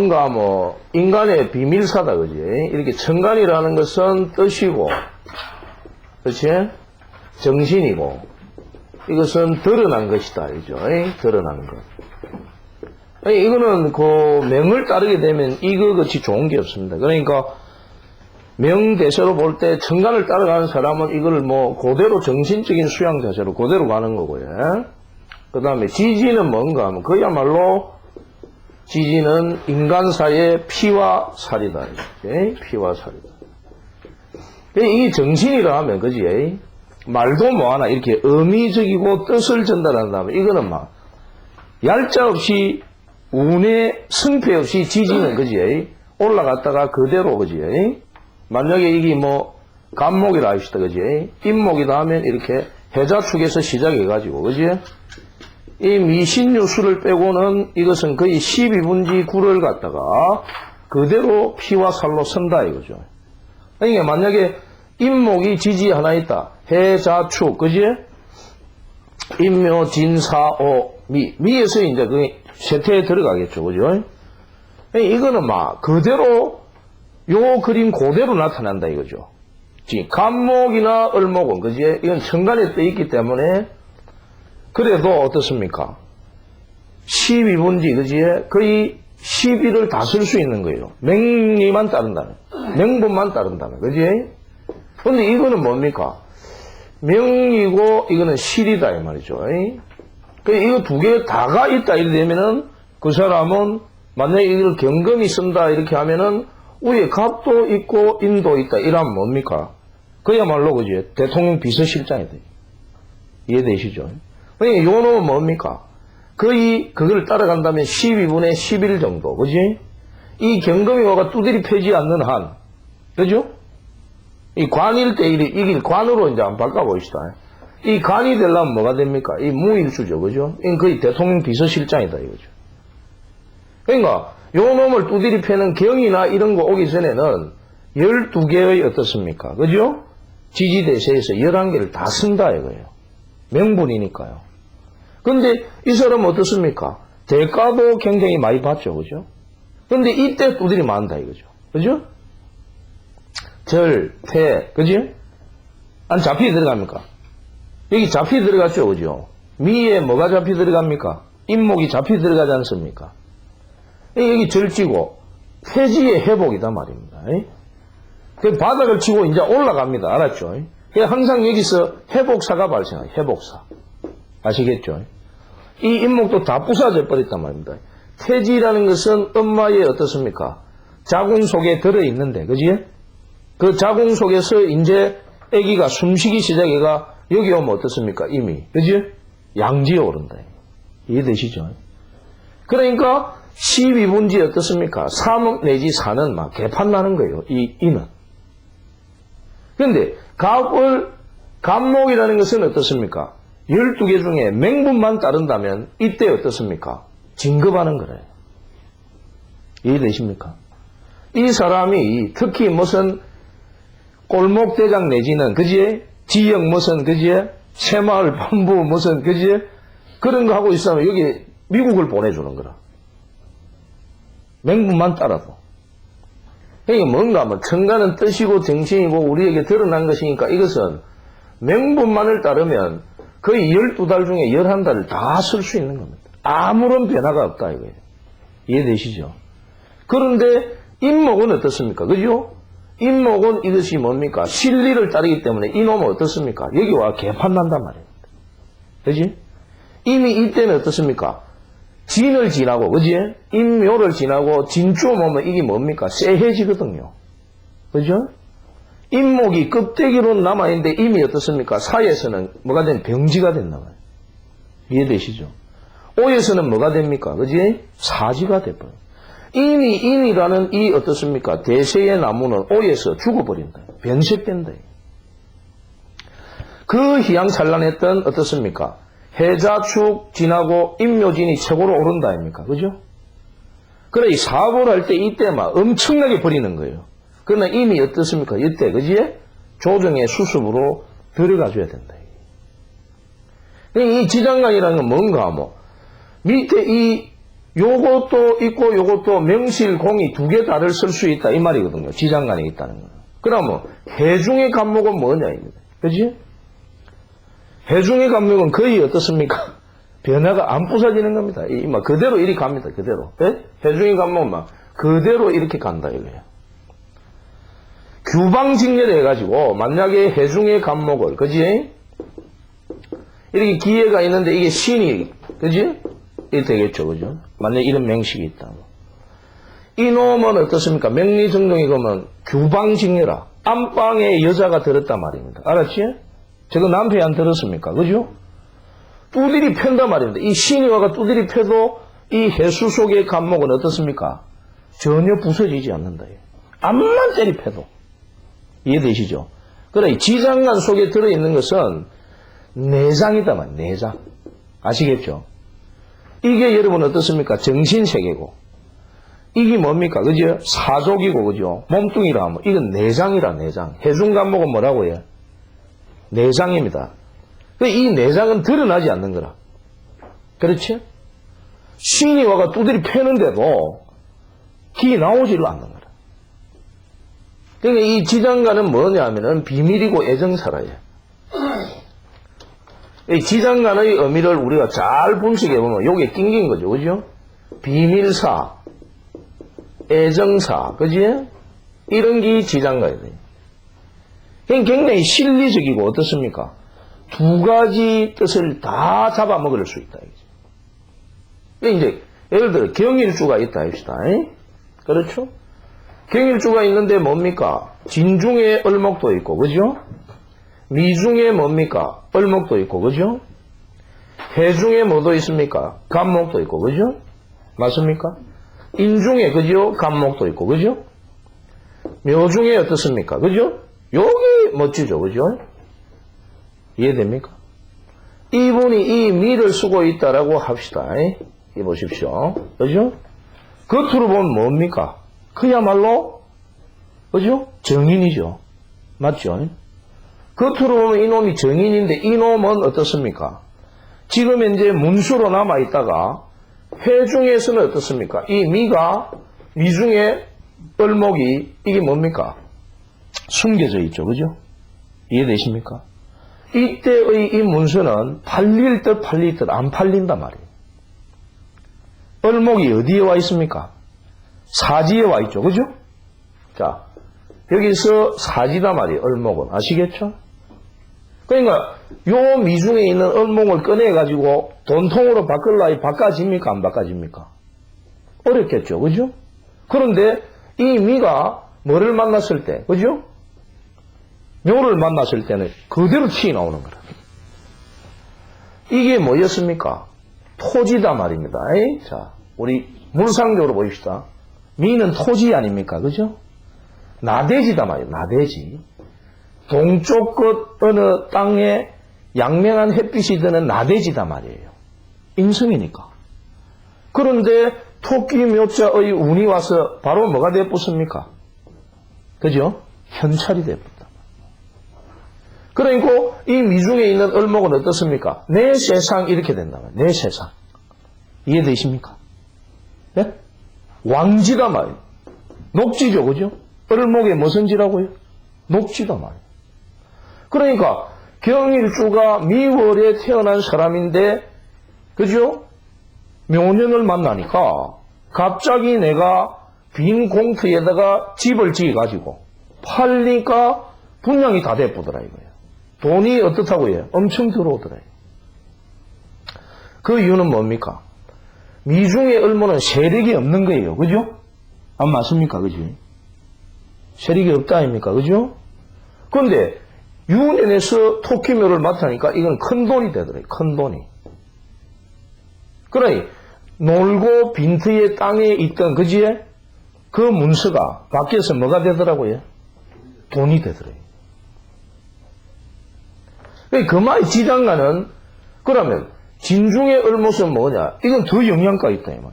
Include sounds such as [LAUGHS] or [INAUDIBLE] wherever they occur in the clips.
뭔가 뭐 인간의 비밀사다 그지? 이렇게 천간이라는 것은 뜻이고 그렇지? 정신이고 이것은 드러난 것이다 이죠? 드러난 것. 아니, 이거는 그 명을 따르게 되면 이거 같이 좋은 게 없습니다. 그러니까 명대세로 볼 때 천간을 따라가는 사람은 이걸 뭐 그대로 정신적인 수양 자세로 그대로 가는 거고요. 그 다음에 지지는 뭔가 하면 그야말로 지지는 인간사의 피와 살이다. 이렇게. 피와 살이다. 이게 정신이라 하면 그지? 말도 뭐하나 이렇게 의미적이고 뜻을 전달한다면 이거는 막 얄짜 없이 운의 승패 없이 지지는 그지? 올라갔다가 그대로 그지? 만약에 이게 뭐 간목이라 하시다 그지? 임목이다 하면 이렇게 해자축에서 시작해가지고 그지? 이 미신유수를 빼고는 이것은 거의 12분지 9를 갖다가 그대로 피와 살로 선다 이거죠. 그러니까 만약에 임목이 지지 하나 있다. 해자축, 그지? 임묘, 진사오, 미. 미에서 이제 그 세태에 들어가겠죠. 그죠? 그러니까 이거는 막 그대로 요 그림 그대로 나타난다 이거죠. 지 간목이나 을목은 그지? 이건 천간에 떠 있기 때문에 그래도 어떻습니까? 12분지, 그지? 거의 12를 다 쓸 수 있는 거예요. 맹리만 따른다면. 명분만 따른다면. 그지? 근데 이거는 뭡니까? 명이고, 이거는 실이다, 이 말이죠. 그 이거 두 개 다가 있다, 이렇게 되면은, 그 사람은, 만약에 이걸 경금이 쓴다, 이렇게 하면은, 위에 갑도 있고, 인도 있다, 이러면 뭡니까? 그야말로, 그지? 대통령 비서실장이 돼. 이해되시죠? 그러니까 요 놈은 뭡니까? 거의 그걸 따라간다면 12분의 11 정도, 그지? 이 경금이 와가 두드리 패지 않는 한, 그죠? 이 관일 때 이게 이길 관으로 이제 한번 바꿔보시다. 이 관이 되려면 뭐가 됩니까? 이 무일수죠, 그죠? 이 거의 대통령 비서실장이다, 이거죠. 그러니까 요 놈을 두드리 패는 경이나 이런 거 오기 전에는 12개의 어떻습니까? 그죠? 지지대세에서 11개를 다 쓴다, 이거예요. 명분이니까요. 근데 이 사람은 어떻습니까? 대가도 굉장히 많이 받죠, 그죠? 근데 이때 두드리 만다 이거죠. 그죠? 절, 패, 그지? 안 잡히 들어갑니까? 여기 잡히 들어갔죠, 그죠? 미에 뭐가 잡히 들어갑니까? 임목이 잡히 들어가지 않습니까? 여기 절지고, 폐지의 회복이다 말입니다. 그 바닥을 치고 이제 올라갑니다. 알았죠? 항상 여기서 회복사가 발생해요. 회복사. 아시겠죠? 이 인목도 다 부사져 버렸단 말입니다. 태지라는 것은 엄마의 어떻습니까? 자궁 속에 들어있는데, 그지? 그 자궁 속에서 이제 아기가 숨쉬기 시작해가 여기 오면 어떻습니까? 이미. 그지? 양지에 오른다. 이해되시죠? 그러니까 12분지 어떻습니까? 3억 내지 4는 막 개판 나는 거예요. 이, 이는. 그런데 갑을, 갑목이라는 것은 어떻습니까? 12개 중에 맹분만 따른다면 이때 어떻습니까? 진급하는 거래요. 이해되십니까? 이 사람이 특히 무슨 골목대장 내지는 그지에 지역 무슨 그지에 새마을 본부 무슨 그지에 그런 거 하고 있으면 여기 미국을 보내주는 거라. 맹분만 따라도. 이게 뭔가 뭐 천간은 뜻이고 정신이고 우리에게 드러난 것이니까 이것은 명분만을 따르면 거의 12달 중에 11달을 다 쓸 수 있는 겁니다. 아무런 변화가 없다 이거예요. 이해되시죠? 그런데 인목은 어떻습니까? 그죠? 인목은 이것이 뭡니까? 실리를 따르기 때문에 이놈은 어떻습니까? 여기 와 개판 난단 말입니다. 그지? 이미 이때는 어떻습니까? 진을 지나고, 그지? 인묘를 지나고 진주 오면 이게 뭡니까? 쇠해지거든요. 그죠? 인목이 껍데기로 남아있는데 이미 어떻습니까? 사에서는 뭐가 된 병지가 됐나 봐요. 이해되시죠? 오에서는 뭐가 됩니까? 그지? 사지가 돼버려요. 이미 인이라는 이 어떻습니까? 대세의 나무는 오에서 죽어버린다. 변색된다. 그 희양찬란했던 어떻습니까? 해자축 지나고 임묘진이 최고로 오른다 아닙니까? 그죠? 그래, 이 사고를 할 때 이때 막 엄청나게 버리는 거예요. 그러나 이미 어떻습니까? 이때, 그지? 조정의 수습으로 들어가줘야 된다. 이 지장간이라는 건 뭔가 뭐, 밑에 이 요것도 있고 요것도 명실 공이 두개 다를 쓸 수 있다 이 말이거든요. 지장간에 있다는 거. 그러면 해중의 간목은 뭐냐 이거죠. 그지? 해중의 간목은 거의 어떻습니까? [LAUGHS] 변화가 안 부서지는 겁니다. 이, 막 그대로 이리 갑니다. 그대로. 예? 해중의 간목은 막 그대로 이렇게 간다 이거예요. 규방직렬 해가지고 만약에 해중의 간목을 그지? 이렇게 기회가 있는데 이게 신이 그지? 이렇게 되겠죠 그죠? 만약 이런 명식이 있다고 이놈은 어떻습니까? 명리정동이 그러면 규방직렬아 안방에 여자가 들었단 말입니다 알았지? 저거 남편이 안 들었습니까? 그죠? 두드리 편단 말입니다 이 신이와가 두드리 펴도 이 해수 속의 간목은 어떻습니까? 전혀 부서지지 않는다 암만 때리 펴도 이해되시죠? 그래, 지장간 속에 들어있는 것은 내장이다 말 내장. 아시겠죠? 이게 여러분 어떻습니까? 정신세계고. 이게 뭡니까? 그죠? 사족이고, 그죠? 몸뚱이라 하면, 이건 내장이라, 내장. 해중간목은 뭐라고 해요? 내장입니다. 그이 내장은 드러나지 않는 거라. 그렇지? 신이 와가 두드리 패는데도 기 나오지를 않는 거라. 그러니까 이 지장간은 뭐냐 하면은 비밀이고 애정사라예요. 이 지장간의 의미를 우리가 잘 분석해보면 요게 낑긴 거죠. 그죠? 비밀사, 애정사, 그지? 이런 게 지장간이에요. 그러니까 굉장히 실리적이고 어떻습니까? 두 가지 뜻을 다 잡아먹을 수 있다. 그러니까 이제 예를 들어 경일주가 있다 합시다. 에? 그렇죠? 경일주가 있는데 뭡니까? 진중에 얼목도 있고, 그죠? 미중에 뭡니까? 얼목도 있고, 그죠? 해중에 뭐도 있습니까? 간목도 있고, 그죠? 맞습니까? 인중에, 그죠? 간목도 있고, 그죠? 묘중에 어떻습니까? 그죠? 여기 멋지죠, 그죠? 이해됩니까? 이분이 이 미를 쓰고 있다라고 합시다. 이 보십시오. 그죠? 겉으로 보면 뭡니까? 그야말로, 그죠? 정인이죠. 맞죠? 겉으로 보면 이놈이 정인인데 이놈은 어떻습니까? 지금 현재 문수로 남아있다가 회중에서는 어떻습니까? 이 미가 미중에 얼목이 이게 뭡니까? 숨겨져 있죠. 그죠? 이해되십니까? 이때의 이 문수는 팔릴 듯 팔릴 듯 안 팔린단 말이에요. 얼목이 어디에 와 있습니까? 사지에 와 있죠. 그죠? 자, 여기서 사지다 말이에요. 얼목은. 아시겠죠? 그러니까 요 미중에 있는 얼목을 꺼내가지고 돈통으로 바꿀라 바꿔집니까? 안 바꿔집니까? 어렵겠죠. 그죠? 그런데 이 미가 뭐를 만났을 때, 그죠? 묘를 만났을 때는 그대로 튀어나오는 거라. 이게 뭐였습니까? 토지다 말입니다. 에이? 자, 우리 물상적으로 보십시다. 미는 토지 아닙니까? 그죠? 나대지다 말이에요. 나대지. 동쪽 끝 어느 땅에 양명한 햇빛이 드는 나대지다 말이에요. 인성이니까. 그런데 토끼 묘자의 운이 와서 바로 뭐가 되었습니까? 그죠? 현찰이 되었다. 그러니까 이 미중에 있는 얼목은 어떻습니까? 내 세상 이렇게 된다면 내 세상 이해되십니까? 예? 왕지다 말이에요. 녹지죠, 그죠? 얼목에 무슨 지라고요? 녹지다 말이에요. 그러니까 경일주가 미월에 태어난 사람인데 그죠? 묘년을 만나니까 갑자기 내가 빈 공터에다가 집을 지어가지고 팔니까 분양이 다 돼보더라 이거예요. 돈이 어떻다고 해요? 엄청 들어오더래요. 그 이유는 뭡니까? 미중의 얼모는 세력이 없는 거예요. 그죠? 안 맞습니까? 그지? 세력이 없다 아닙니까? 그죠? 그런데 유년에서 토끼묘를 맡으니까 이건 큰 돈이 되더래요. 큰 돈이. 그러니 놀고 빈트의 땅에 있던 그지에 그 문서가 밖에서 뭐가 되더라고요? 돈이 되더래요. 그 말이 지장가는 그러면 진중의 얼못은 뭐냐? 이건 더 영양가 있다 이 말.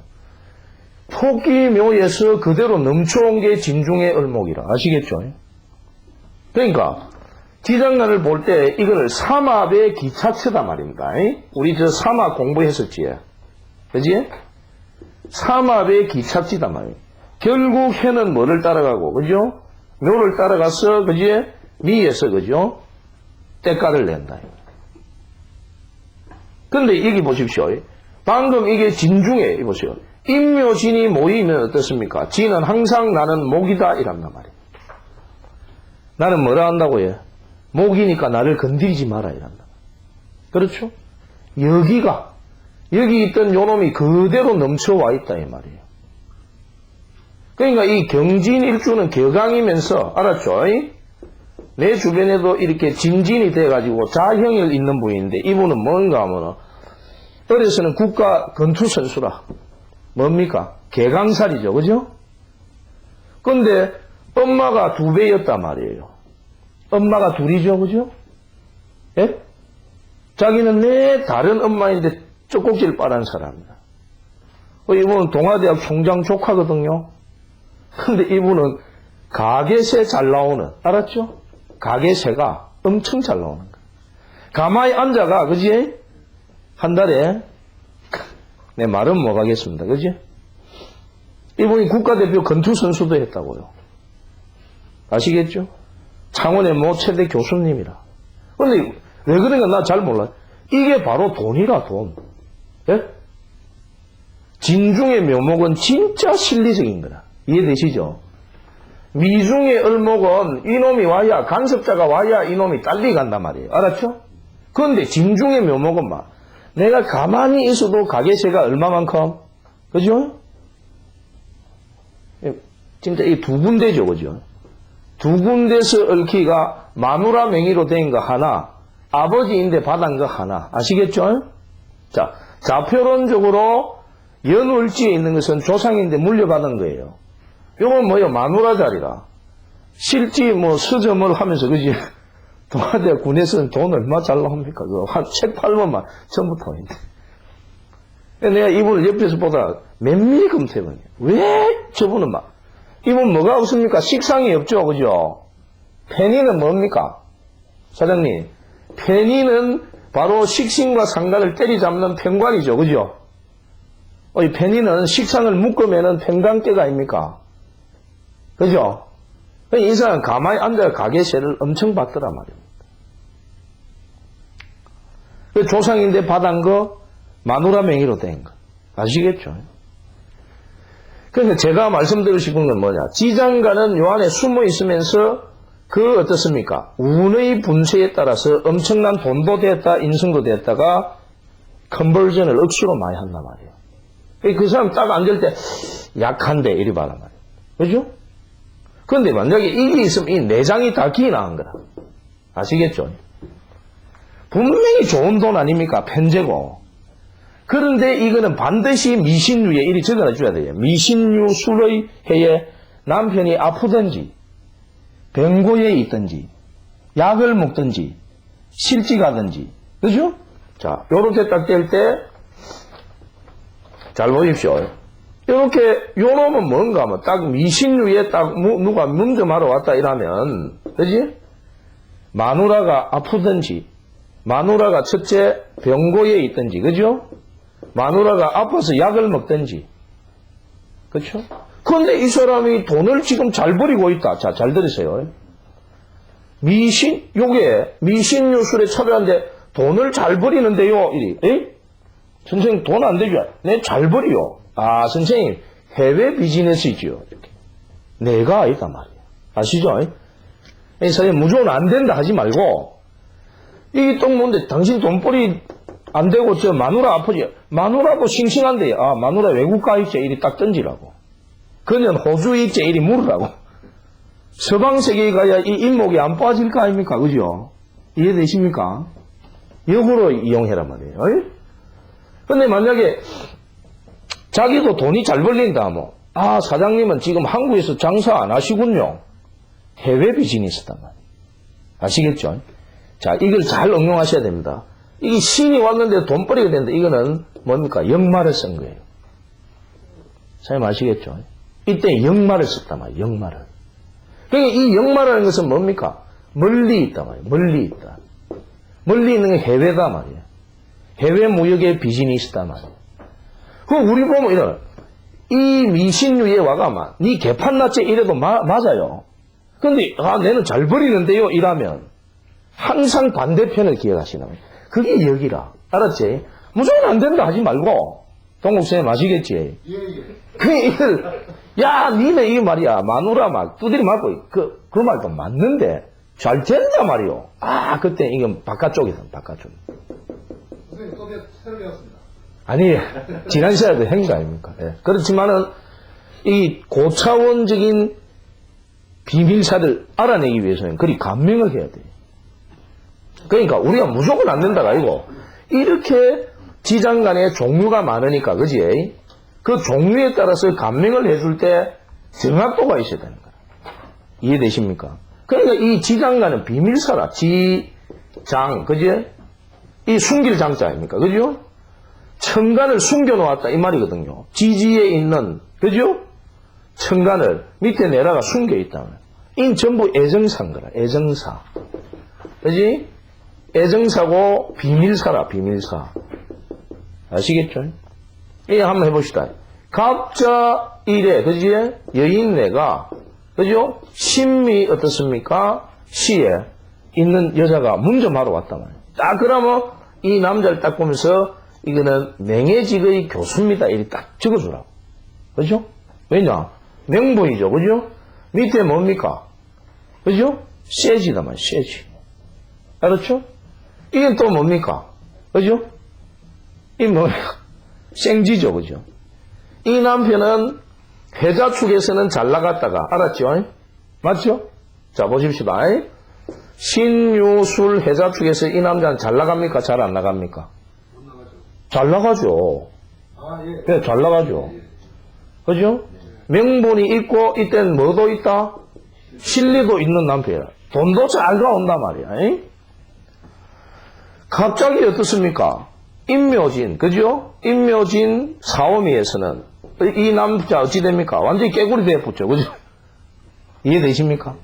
토끼묘에서 그대로 넘쳐온 게 진중의 얼목이라 아시겠죠? 그러니까 지장간을 볼 때 이거를 삼합의 기차체다 말입니다. 우리 저 삼합 공부했었지. 그지? 삼합의 기착지단 말이에요. 결국 해는 뭐를 따라가고, 그죠? 묘를 따라가서, 그지? 미에서, 그죠? 때가를 낸다. 근데 여기 보십시오. 방금 이게 진 중에, 보세요. 인묘진이 모이면 어떻습니까? 진은 항상 나는 목이다, 이란단 말이에요. 나는 뭐라 한다고요? 목이니까 나를 건드리지 마라, 이란다. 그렇죠? 여기가, 여기 있던 요놈이 그대로 넘쳐와 있다, 이 말이에요. 그러니까 이 경진일주는 격앙이면서, 알았죠? 이? 내 주변에도 이렇게 진진이 돼가지고 자형을 있는 분인데 이분은 뭔가 하면은 어려서는 국가 건투선수라. 뭡니까? 개강살이죠. 그죠? 근데 엄마가 두 배였단 말이에요. 엄마가 둘이죠. 그죠? 예? 자기는 내 다른 엄마인데 쪼꼭지를 빨은 사람이다. 어, 이분은 동아대학 총장 조카거든요. 근데 이분은 가게세 잘 나오는, 알았죠? 가게세가 엄청 잘 나오는 거야. 가만히 앉아가, 그지? 한 달에, 내 말은 못 하겠습니다. 그지? 이분이 국가대표 건투 선수도 했다고요. 아시겠죠? 창원의 모 최대 교수님이라. 근데 왜 그런가 나 잘 몰라. 이게 바로 돈이라, 돈. 예? 진중의 묘목은 진짜 실리적인 거라. 이해되시죠? 미중의 을목은 이놈이 와야, 간섭자가 와야 이놈이 딸리 간단 말이에요. 알았죠? 그런데 진중의 묘목은 막, 내가 가만히 있어도 가게세가 얼마만큼? 그죠? 예, 진짜 이 두 군데죠, 그죠? 두 군데서 얽히가 마누라 명의로 된 거 하나, 아버지인데 받은 거 하나. 아시겠죠? 자, 자표론적으로 연월지에 있는 것은 조상인데 물려받은 거예요. 요건 뭐예요? 마누라 자리라. 실지 뭐 서점을 하면서, 그지? 동아대 군에서는 돈 얼마 잘 나옵니까? 그거 한책 팔면만 전부터 있는데. 내가 이분을 옆에서 보다 면밀히 검토해보니, 왜 저분은 막, 이분 뭐가 없습니까? 식상이 없죠, 그죠? 페니는 뭡니까? 사장님, 페니는 바로 식신과 상관을 때리잡는 편관이죠, 그죠? 어, 이 페니는 식상을 묶으면은 편관계가 아닙니까? 그죠? 이 사람은 가만히 앉아 가게세를 엄청 받더란 말입니다. 그 조상인데 받은 거 마누라 명의로 된 거. 아시겠죠? 그래서 제가 말씀드리고 싶은 건 뭐냐. 지장가는 요 안에 숨어 있으면서 그 어떻습니까? 운의 분쇄에 따라서 엄청난 돈도 됐다, 인성도 됐다가 컨버전을 억수로 많이 한단 말이에요. 그 사람 딱 앉을 때 약한데 이리 봐란 말이에요. 그죠? 그런데 만약에 이게 있으면 이 내장이 다 기나한 거라. 아시겠죠? 분명히 좋은 돈 아닙니까? 편제고. 그런데 이거는 반드시 미신류에 이리 적어놔 줘야 돼요. 미신류 술의 해에 남편이 아프든지, 병고에 있든지, 약을 먹든지, 실직하든지, 그죠? 자, 요렇게 딱 될 때, 잘 보십시오. 이렇게 요 놈은 뭔가 하면 딱 미신류에 딱 무- 누가 문점하러 왔다 이러면 그지? 마누라가 아프든지 마누라가 첫째 병고에 있든지 그죠? 마누라가 아파서 약을 먹든지 그렇죠? 그런데 이 사람이 돈을 지금 잘 버리고 있다. 자, 잘 들으세요. 미신 요게 미신유술에 차별한데 돈을 잘 버리는데요. 이리 에? 선생님 돈 안 되죠? 네, 잘 버리요. 아, 선생님, 해외 비즈니스이죠. 이렇게. 내가 아니다 말이에요. 아시죠? 이 선생님, 무조건 안 된다 하지 말고, 이게 또 뭔데, 당신 돈벌이 안 되고, 저 마누라 아프지? 마누라도 싱싱한데, 아, 마누라 외국 가 있지? 이리 딱 던지라고. 그는 호주에 있지? 이리 물으라고. 서방 세계에 가야 이 인목이 안 빠질 거 아닙니까? 그죠? 이해되십니까? 역으로 이용해란 말이에요. 근데 만약에 자기도 돈이 잘 벌린다 뭐. 아 사장님은 지금 한국에서 장사 안 하시군요. 해외 비즈니스단 말이에요. 아시겠죠? 자 이걸 잘 응용하셔야 됩니다. 이게 신이 왔는데 돈벌이가 된다. 이거는 뭡니까? 역말을 쓴 거예요. 사장님 아시겠죠? 이때 역말을 썼단 말이에요. 역말을. 그러니까 이 역말이라는 것은 뭡니까? 멀리 있단 말이에요. 멀리 있다. 멀리 있는 게 해외다 말이에요. 해외 무역의 비즈니스단 말이에요. 그 우리 보면 이런 이 미신유에 와가만, 니 개판났지 이래도 마- 맞아요. 근데, 아, 내는 잘 버리는데요, 이라면, 항상 반대편을 기억하시나 봐요. 그게 여기라. 알았지? 무조건 안 된다 하지 말고, 동국쌤 아시겠지? 예, 예. 그, 이걸, 야, 니네 이 말이야. 마누라 막 두드리 맞고, 그, 그 말도 맞는데, 잘 된다 말이요. 아, 그때 이건 바깥쪽이다, 바깥쪽. 선생님 또 배- 새로 배웠습니다. 아니, 지난 시간에도 행거 아닙니까? 예. 그렇지만은, 이 고차원적인 비밀사를 알아내기 위해서는 그리 감명을 해야 돼요. 그러니까 우리가 무조건 안 된다가 아니고, 이렇게 지장 간에 종류가 많으니까, 그지? 그 종류에 따라서 감명을 해줄 때 정확도가 있어야 되는 거야. 이해되십니까? 그러니까 이 지장 간은 비밀사라. 지장, 그지? 이 숨길 장자 아닙니까? 그죠? 천간을 숨겨놓았다 이 말이거든요. 지지에 있는 그죠? 천간을 밑에 내라가 숨겨 있다. 이 전부 애정사인 거라. 애정사. 그지? 애정사고 비밀사라 비밀사. 아시겠죠? 예, 한번 해봅시다. 갑자 일에 그지? 여인네가 그죠? 신미 어떻습니까? 시에 있는 여자가 문점하러 왔단 말이에요. 딱 그러면 이 남자를 딱 보면서 이거는 맹해직의 교수입니다. 이렇게 딱 적어주라고. 그죠? 왜냐? 명분이죠. 그죠? 밑에 뭡니까? 그죠? 세지다 말 세지. 알았죠? 이게 또 뭡니까? 그죠? 이 뭡니까? 생지죠. 그죠? 이 남편은 회자 축에서는 잘 나갔다가 알았죠? 맞죠? 자 보십시다. 신유술 회자 축에서 이 남자는 잘 나갑니까? 잘 안 나갑니까? 잘 나가죠. 아, 예. 네, 잘 나가죠. 그죠? 명분이 있고 이때는 뭐도 있다? 실리도 있는 남편이야. 돈도 잘 가온단 말이야. 잉? 갑자기 어떻습니까? 임묘진, 그죠? 임묘진 사오미에서는 이 남자 어찌 됩니까? 완전히 깨구리 되었죠. 그죠? [LAUGHS] 이해되십니까?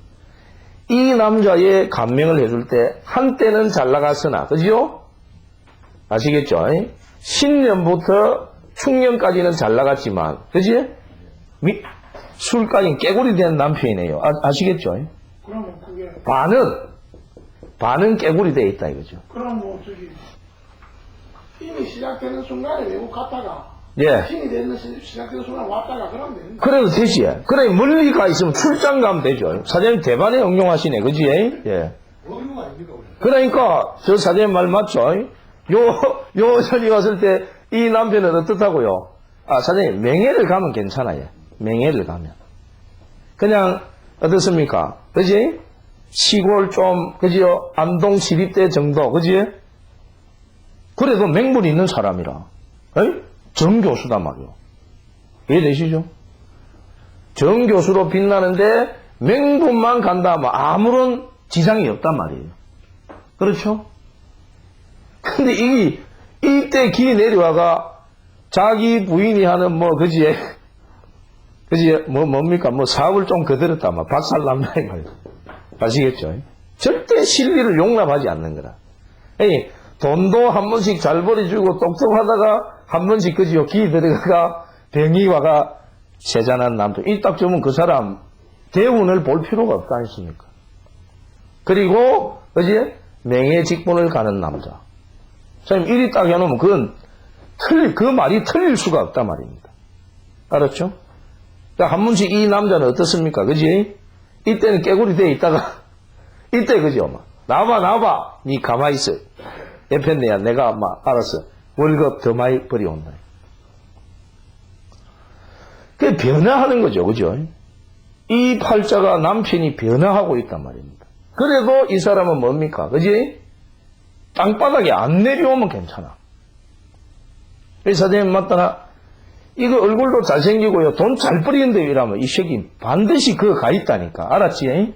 이 남자의 감명을 해줄 때 한때는 잘 나갔으나, 그죠? 아시겠죠? 잉? 신년부터 충년까지는 잘 나갔지만, 그지? 미, 술까지 깨구리 된 남편이네요. 아, 시겠죠 그러면 그게 반은, 반은 깨구리 돼 있다 이거죠. 그럼 뭐 저기 힘이 시작되는 순간에 외국 갔다가 예. 힘이 되는 시- 시작되는 순간 왔다가 그러면 되는. 그래도 되지. 그래, 멀리 가 있으면 출장 가면 되죠. 사장님 대반에 응용하시네. 그지? 예. 그러니까, 저 사장님 말 맞죠? 요, 요 전이 왔을 때 이 남편은 어떻다고요? 아, 사장님, 명예를 가면 괜찮아요. 명예를 가면. 그냥, 어떻습니까? 그지? 시골 좀, 그지요? 안동 시립대 정도, 그지? 그래도 맹분이 있는 사람이라. 에이? 정교수단 말이요. 이해되시죠? 정교수로 빛나는데 맹분만 간다 하면 아무런 지장이 없단 말이에요. 그렇죠? 근데 이, 이때 기 내려와가 자기 부인이 하는 뭐, 그지? 그지? 뭐, 뭡니까? 뭐 사업을 좀 거들었다. 막 박살 난다. 이 말이에요. 아시겠죠? 절대 실리를 용납하지 않는 거라. 에이, 돈도 한 번씩 잘 벌어주고 똑똑하다가 한 번씩 그지요. 기 들어가가 병이 와가 세잔한 남편. 이 딱 주면 그 사람 대운을 볼 필요가 없다 했습니까? 그리고 그지? 명예 직분을 가는 남자. 선생님 이리 딱 해놓으면 그건 틀, 그 말이 틀릴 수가 없단 말입니다. 알았죠? 그러니까 한 번씩 이 남자는 어떻습니까? 그지? 이때는 깨구리 돼 있다가 [LAUGHS] 이때 그죠? 막 나와봐 나와봐 니 가만히 있어 옆에 내야 내가 막 알았어 월급 더 많이 벌이온다 그 변화하는 거죠 그죠? 이 팔자가 남편이 변화하고 있단 말입니다 그래도 이 사람은 뭡니까? 그지? 땅바닥에 안 내려오면 괜찮아 이 사장님 맞다나 이거 얼굴도 잘생기고요 돈 잘 버리는데 이러면 이 새끼 반드시 그거 가 있다니까 알았지?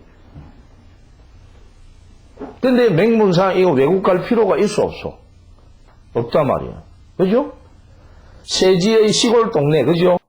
근데 맹문상 이거 외국 갈 필요가 있어 없어? 없단 말이야. 그죠? 세지의 시골 동네, 그죠?